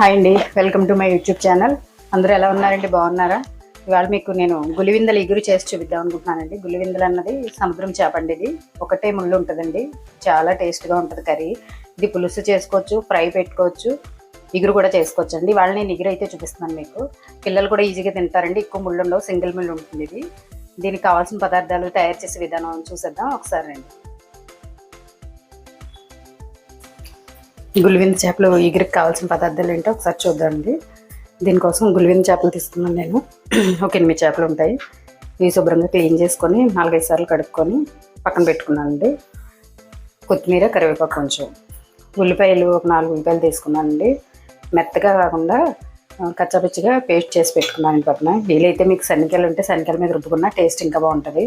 Hi అండి welcome to my YouTube channel అందరూ ఎలా ఉన్నారండి? బాగున్నారా? ఇవాళ మీకు నేను గులివిందలు ఎగురు చేసి చూపిద్దాం అనుకుంటున్నానండి. గులివిందలు అన్నది సముద్రం చేప అండి ఇది. ఒకటే ముళ్ళు ఉంటుందండి. చాలా టేస్ట్గా ఉంటుంది కర్రీ. ఇది పులుసు చేసుకోవచ్చు ఫ్రై పెట్టుకోవచ్చు ఇగురు కూడా చేసుకోవచ్చు అండి ఇవాళ నేను ఇగురు అయితే చూపిస్తున్నాను మీకు. పిల్లలు కూడా ఈజీగా తింటారండి. ఎక్కువ ముళ్ళు ఉండవు సింగిల్ ముళ్ళు ఉంటుంది ఇది. దీనికి కావాల్సిన పదార్థాలు తయారు చేసే విధానం చూసేద్దాం. ఒకసారి రండి. గులివింద చేపలు ఎగిరికి కావాల్సిన పదార్థాలు ఏంటో ఒకసారి చూద్దామండి. దీనికోసం గులివింద చేపలు తీసుకున్నాను నేను. ఒక ఎనిమిది చేపలు ఉంటాయి. ఇవి శుభ్రంగా క్లీన్ చేసుకొని నాలుగైదు సార్లు కడుక్కొని పక్కన పెట్టుకున్నానండి. కొత్తిమీర కరివేపాకు కొంచెం. ఉల్లిపాయలు ఒక నాలుగు ఉల్లిపాయలు తీసుకున్నానండి. మెత్తగా కాకుండా ఆ, కచ్చాపిచ్చిగా పేస్ట్ చేసి పెట్టుకున్నాను పక్కన. వీలైతే మీకు శనికాయలు ఉంటే శనికాయల మీద రుబ్బుకున్న టేస్ట్ ఇంకా బాగుంటుంది.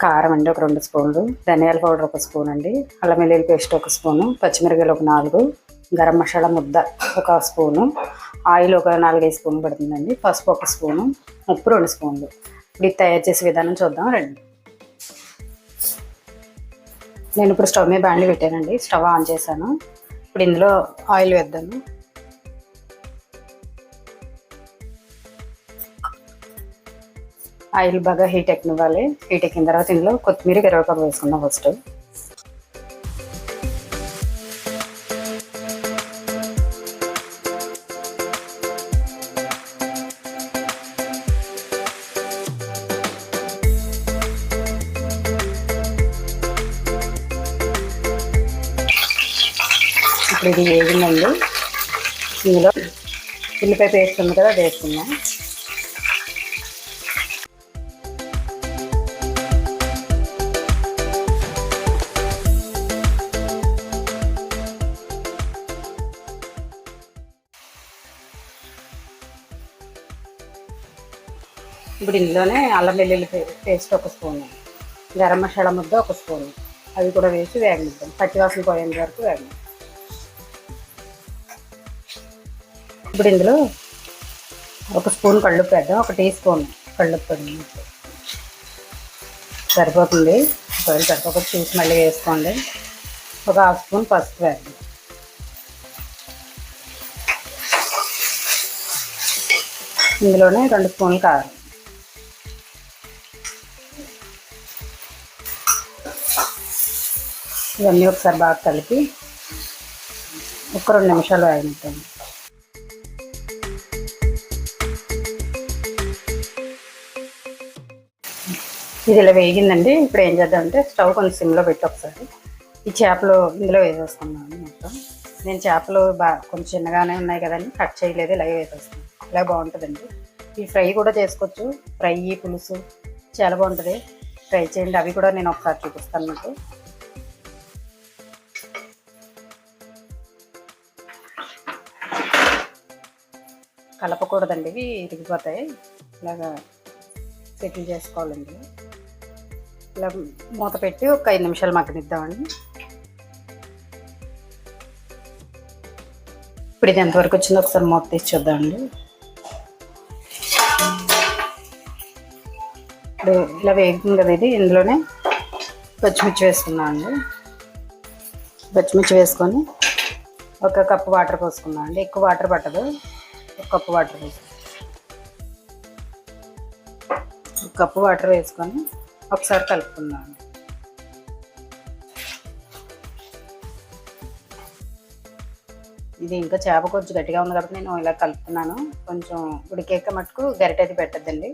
కారం అండి ఒక రెండు స్పూన్లు. ధనియాల పౌడర్ ఒక స్పూన్ అండి. అల్లం వెల్లుల్లి పేస్ట్ ఒక స్పూను. పచ్చిమిరపకాయలు ఒక నాలుగు. గరం మసాలా ముద్ద ఒక స్పూను. ఆయిల్ ఒక నాలుగైదు స్పూన్లు పడుతుందండి. పసుపు ఒక స్పూను. ఉప్పు రెండు స్పూన్లు. ఇప్పుడు ఇది తయారు చేసే విధానం చూద్దాం రండి. నేను ఇప్పుడు స్టవ్ మీద బాండి పెట్టానండి. స్టవ్ ఆన్ చేశాను. ఇప్పుడు ఇందులో ఆయిల్ వేద్దాను ఆయిల్ బాగా హీట్ ఎక్కనివ్వాలి హీట్ ఎక్కిన తర్వాత ఇందులో కొత్తిమీర కరివేపాకు వేసుకుందాం ఫస్ట్. ఇప్పుడు ఇది వేగిందండి ఇందులో ఉల్లిపాయ పేస్ట్ ఉంది కదా అది వేసుకుందాం. ఇప్పుడు ఇందులోనే అల్లం వెల్లుల్లి పే- పేస్ట్ ఒక స్పూన్ గరం మసాలా ముద్ద ఒక స్పూన్ అవి కూడా వేసి వేగనిద్దాం. పచ్చివాసన పోయేంత వరకు వేగనిద్దాం. ఇప్పుడు ఇందులో ఒక స్పూన్ కళ్ళుప్పు వేద్దాం. ఒక టీ స్పూన్ కళ్ళుప్పు సరిపోతుంది. ఒకవేళ సరిపోకపోతే చూసి మళ్ళీ వేసుకోండి. ఒక హాఫ్ స్పూన్ పసుపు వేద్దాం. ఇందులోనే రెండు స్పూన్లు కారం. ఇవన్నీ ఒకసారి బాగా కలిపి ఒక రెండు నిమిషాలు వేగనిద్దాం ఇది ఇలా వేగిందండి. ఇప్పుడు ఏం చేద్దామంటే స్టవ్ కొంచెం సిమ్లో పెట్టి ఒకసారి ఈ చేపలు ఇందులో వేసేస్తున్నాను మొత్తం నేను చేపలు బాగా కొంచెం చిన్నగానే ఉన్నాయి కదండి. కట్ చేయలేదు ఇలాగే వేసేస్తాను ఇలా బాగుంటుందండి. ఈ ఫ్రై కూడా చేసుకోవచ్చు. ఫ్రై పులుసు చాలా బాగుంటుంది. ట్రై చేయండి. అవి కూడా నేను ఒకసారి చూపిస్తాను మీకు. కలపకూడదండి. ఇవి ఇరిగిపోతాయి. ఇలాగా సెటిల్ చేసుకోవాలండి. ఇలా మూత పెట్టి ఒక ఐదు నిమిషాలు మగ్గనిద్దామండి. ఇప్పుడు ఇది ఎంతవరకు వచ్చిందో ఒకసారి మూత తీసి చూద్దామండి. ఇప్పుడు ఇలా వేగుతుంది కదా ఇది. ఇందులోనే పచ్చిమిర్చి వేసుకున్నాం అండి పచ్చిమిర్చి వేసుకొని ఒక కప్పు వాటర్ పోసుకున్నాం అండి ఎక్కువ వాటర్ పట్టదు. కప్పు వాటర్ వేసుకున్నాం కప్పు వాటర్ వేసుకొని ఒకసారి కలుపుకుందాం. ఇది ఇంకా చేప కొంచెం గట్టిగా ఉంది కాబట్టి నేను ఇలా కలుపుతున్నాను. కొంచెం ఉడికేక మటుకు గరిట అది పెట్టద్దండి.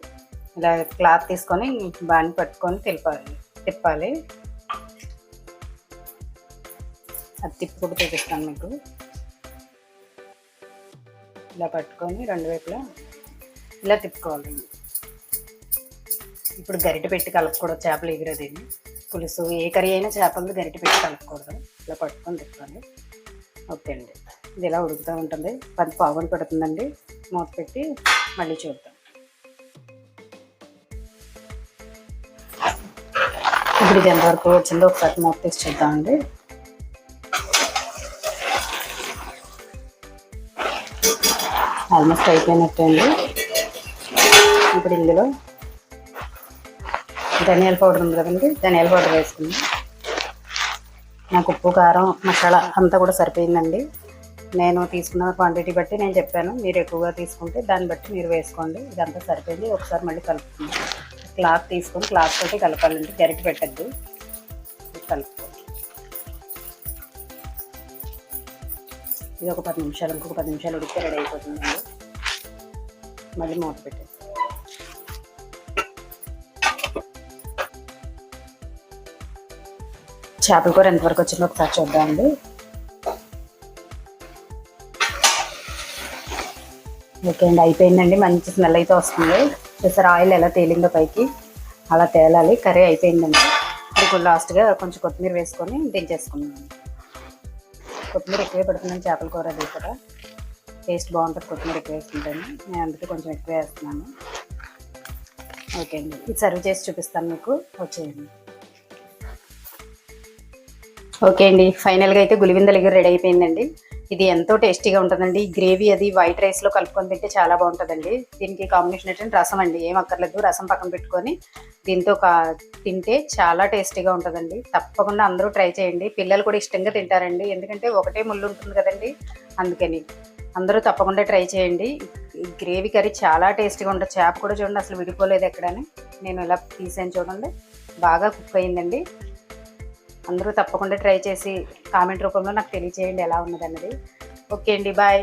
ఇలా క్లాత్ తీసుకొని బాగా పట్టుకొని తిప్పాలి. తిప్పాలి. అది తిప్పుకుంటూ చూపిస్తాను మీకు. ఇలా పట్టుకొని రెండు వైపులా ఇలా తిప్పుకోవాలండి ఇప్పుడు గరిటె పెట్టి కలపకూడదు చేపలు ఎగిరేది పులుసు ఏ కర్రీ అయినా చేపలు గరిటె పెట్టి కలపకూడదు. ఇలా పట్టుకొని తిప్పండి ఓకే అండి. ఇది ఇలా ఉడుకుతూ ఉంటుంది. పది పావులు పడుతుందండి. మూత పెట్టి మళ్ళీ చూద్దాం. ఇప్పుడు ఇది ఎంతవరకు వచ్చిందో ఒకసారి మూత తీసి చూద్దామండి. ఆల్మోస్ట్ అయిపోయినట్టే అండి ఇప్పుడు ఇందులో ధనియాల పౌడర్ ఉంది కదండి ధనియాల పౌడర్ వేసుకుందాం. నాకు ఉప్పు కారం మసాలా అంతా కూడా సరిపోయిందండి. నేను తీసుకున్న క్వాంటిటీ బట్టి నేను చెప్పాను మీరు ఎక్కువగా తీసుకుంటే దాన్ని బట్టి మీరు వేసుకోండి. ఇదంతా సరిపోయింది ఒకసారి మళ్ళీ కలుపుకుందాం. క్లాత్ తీసుకొని క్లాత్ తోటి కలపాలండి గరిటె పెట్టద్దు. కలుపుకోండి ఇది ఒక పది నిమిషాలు ఇంకొక పది నిమిషాలు ఉడికితే రెడీ అయిపోతుందండి మళ్ళీ మూత పెట్టేసి. చేపల కూర ఎంతవరకు వచ్చిందో ఒకసారి చూద్దామండి ఓకే అండి అయిపోయిందండి. మంచి స్మెల్ అయితే వస్తుంది. చూసారు ఆయిల్ ఎలా తేలిందో పైకి. అలా తేలాలి. కర్రీ అయిపోయిందండి. ఇప్పుడు లాస్ట్గా కొంచెం కొత్తిమీర వేసుకొని దించేసుకున్నాను కొత్తిమీర ఎక్కువే పెడుతున్నాను చేపల కూర అది కూడా. టేస్ట్ బాగుంటుంది కొత్తిమీర ఎక్కువ వేసుకుంటాను. నేను అందుకే కొంచెం ఎక్కువ వేస్తున్నాను. ఓకే అండి. ఇది సర్వ్ చేసి చూపిస్తాను మీకు. వచ్చేయండి. ఓకే అండి. ఫైనల్గా అయితే గులివిందల దగ్గర రెడీ అయిపోయిందండి. ఇది ఎంతో టేస్టీగా ఉంటుందండి. ఈ గ్రేవీ అది వైట్ రైస్లో కలుపుకొని తింటే చాలా బాగుంటుందండి. దీనికి కాంబినేషన్ ఏంటంటే రసం అండి. ఏం అక్కర్లేదు. రసం పక్కన పెట్టుకొని దీంతో తింటే చాలా టేస్టీగా ఉంటుందండి. తప్పకుండా అందరూ ట్రై చేయండి. పిల్లలు కూడా ఇష్టంగా తింటారండి. ఎందుకంటే ఒకటే ముళ్ళు ఉంటుంది కదండి. అందుకని అందరూ తప్పకుండా ట్రై చేయండి. గ్రేవీ కర్రీ చాలా టేస్టీగా ఉంటుంది. చేప కూడా చూడండి అసలు విడిపోలేదు ఎక్కడని. నేను ఇలా తీసాను చూడండి. బాగా కుక్ అయిందండి. అందరూ తప్పకుండా ట్రై చేసి కామెంట్ రూపంలో నాకు తెలియచేయండి ఎలా ఉన్నదన్నది. ఓకే అండి బాయ్.